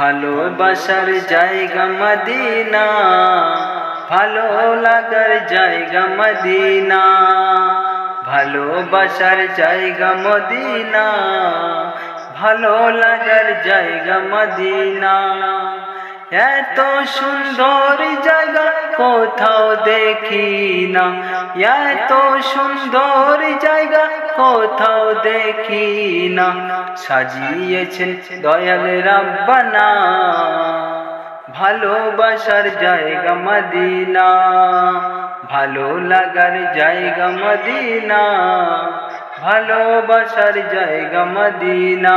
ভালোবাসার জায়গা মদিনা। ভালো লাগার জায়গা মদিনা। ভালোবাসার জায়গা মদিনা। ভালো লাগার জায়গা মদিনা। এত সুন্দর জায়গা কোথাও দেখি না। এত সুন্দর জায়গা কোথাও দেখি না। সাজিয়েছেন দয়াল রাব্বানা। ভালোবাসার জায়গা মদিনা। ভালো লাগার জায়গা মদিনা। ভালোবাসার জায়গা মদিনা।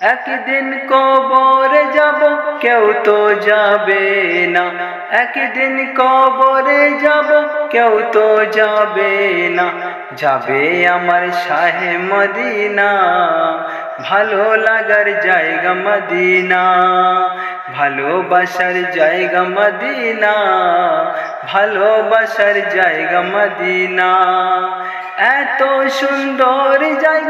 একদিন কবরে যাব, কেউ তো যাবে না। একদিন কবরে যাব, কেউ তো যাবে না। যাবে আমার শাহে মদিনা, ভালো লাগার জায়গা মদিনা। ভালোবাসার জায়গা মদিনা, ভালোবাসার জায়গা মদিনা। এত সুন্দর জায়গা